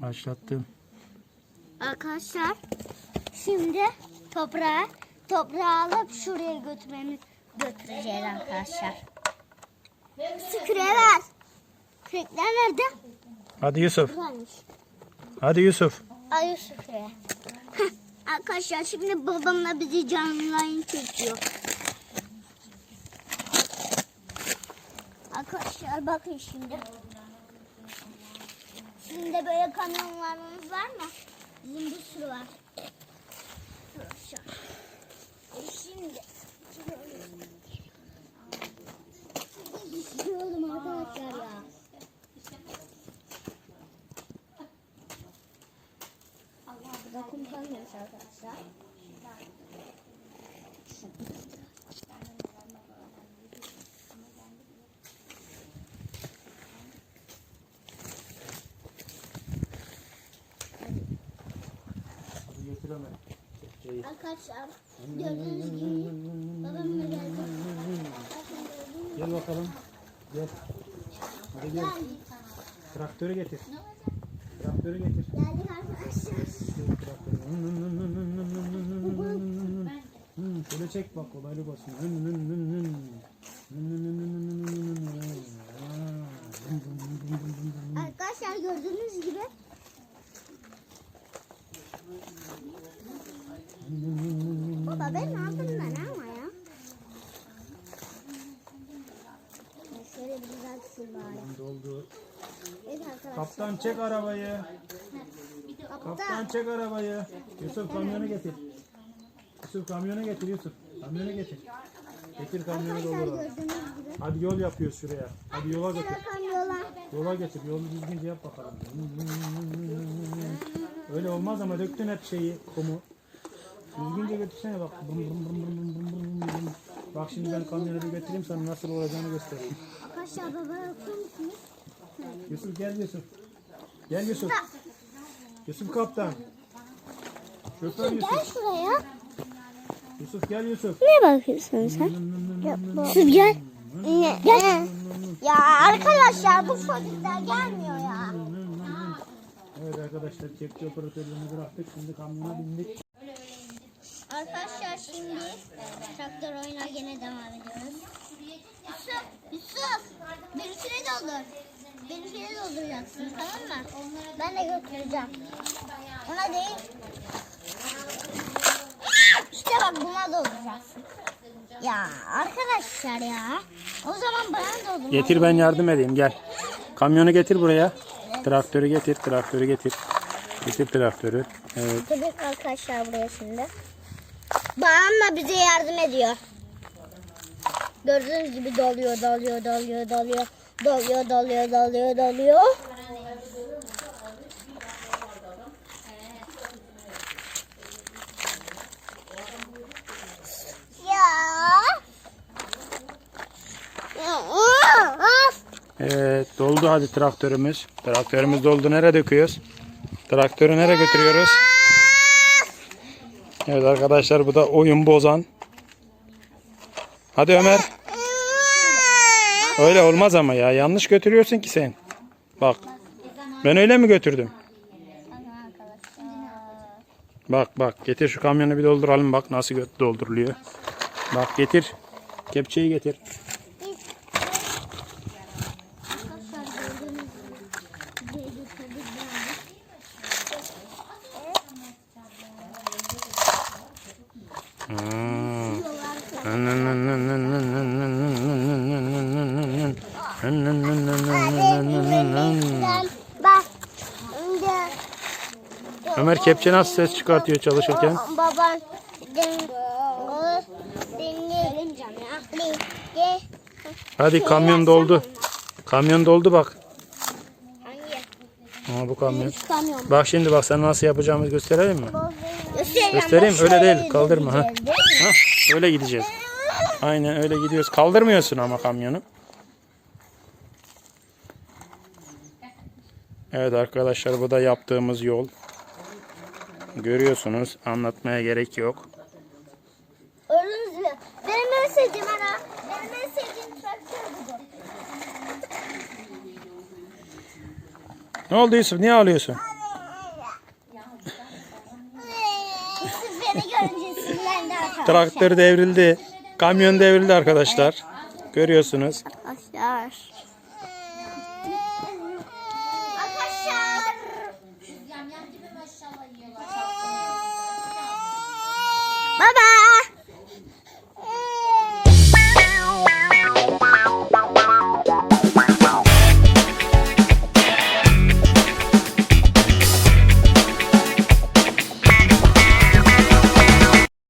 Başlattım. Arkadaşlar şimdi toprağı toprağı alıp şuraya götürmemiz götüreceğiz arkadaşlar. Şükrü'ye ver. Nerede? Hadi Yusuf. Buradaymış. Hadi Yusuf. Ay. Heh, Arkadaşlar şimdi babamla bizi canlı yayın çekiyor. Arkadaşlar bakın şimdi. Sizin de böyle kamyonlarınız var mı? Bizim bir sürü var. E Şimdi. Düşüyorum arkadaşlar ya. Burada kum kalmamış arkadaşlar. götüremem. Arkadaşlar gördüğünüz gibi babamla geldi. Gel bakalım. Gel. Hadi gel. Traktörü getir. Traktörü getir. Geldik arkadaşlar. Şöyle çek bak kolaylık olsun. Baba ben ben ama ya. Şöyle bir güzel tutayım bari. Doldu. Evet. Kaptan çek arabayı. Kaptan çek arabayı. Yusuf kamyonu getir. Yusuf kamyonu getir Yusuf. Kamyonu getir. Getir kamyonu gibi. Hadi yol yapıyoruz şuraya. Hadi yola kamyolar. Yola getir. Yolu düzgünce yap bakalım. Öyle olmaz ama döktün hep şeyi, kumu. Düzgünce götürsene bak. Brum brum brum brum brum brum brum brum. Bak şimdi ben kamyonu bir götüreyim sana nasıl olacağını göstereyim. Arkadaşlar baba okur musunuz? Yusuf gel Yusuf. Gel Yusuf. Yusuf kaptan. Şoför Gel Yusuf. şuraya. Yusuf gel Yusuf. Ne bakıyorsun sen? Siz gel. Ne? Gel. Ya arkadaşlar bu çocuklar gelmiyor ya. Evet arkadaşlar kepçe operatörlüğünü bıraktık. Şimdi kamyona bindik. Şimdi traktör oyuna gene devam ediyoruz. Yusuf, Yusuf, benimkine doldur. Benimkine dolduracaksın tamam mı? Ben de götüreceğim. Ona değil. İşte bak buna dolduracaksın. Ya arkadaşlar ya. O zaman bana doldur. Getir ben yardım edeyim gel. Kamyonu getir buraya. Traktörü getir, traktörü getir. Getir traktörü. Evet. Getirdik arkadaşlar buraya şimdi. Bağımla bize yardım ediyor. Gördüğünüz gibi doluyor, doluyor, doluyor, doluyor. Doluyor, doluyor, doluyor, doluyor. Evet doldu hadi traktörümüz. Traktörümüz doldu. Nereye döküyoruz? Traktörü nereye götürüyoruz? Evet arkadaşlar bu da oyun bozan. Hadi Ömer. Öyle olmaz ama ya. Yanlış götürüyorsun ki sen. Bak. Ben öyle mi götürdüm? Bak bak getir şu kamyonu bir dolduralım bak nasıl dolduruluyor. Bak getir. Kepçeyi getir. Arkadaşlar gördüğünüz gibi buraya getirdik yani. Hmm. Diyorlar ki, Bak. Şimdi Ömer kepçe nasıl ses çıkartıyor çalışırken? baban Hadi kamyon doldu. Kamyon doldu bak. Aa, bu kamyon. Bak şimdi bak sana nasıl yapacağımızı gösterelim mi? Göstereyim. Göstereyim, öyle değil, kaldırma, ha. Hah, öyle gideceğiz. Aynen öyle gidiyoruz. Kaldırmıyorsun ama kamyonu. Evet arkadaşlar bu da yaptığımız yol. Görüyorsunuz anlatmaya gerek yok. Ne oldu Yusuf? Niye ağlıyorsun? Traktör devrildi. Kamyon devrildi arkadaşlar. Görüyorsunuz. Arkadaşlar. Bye.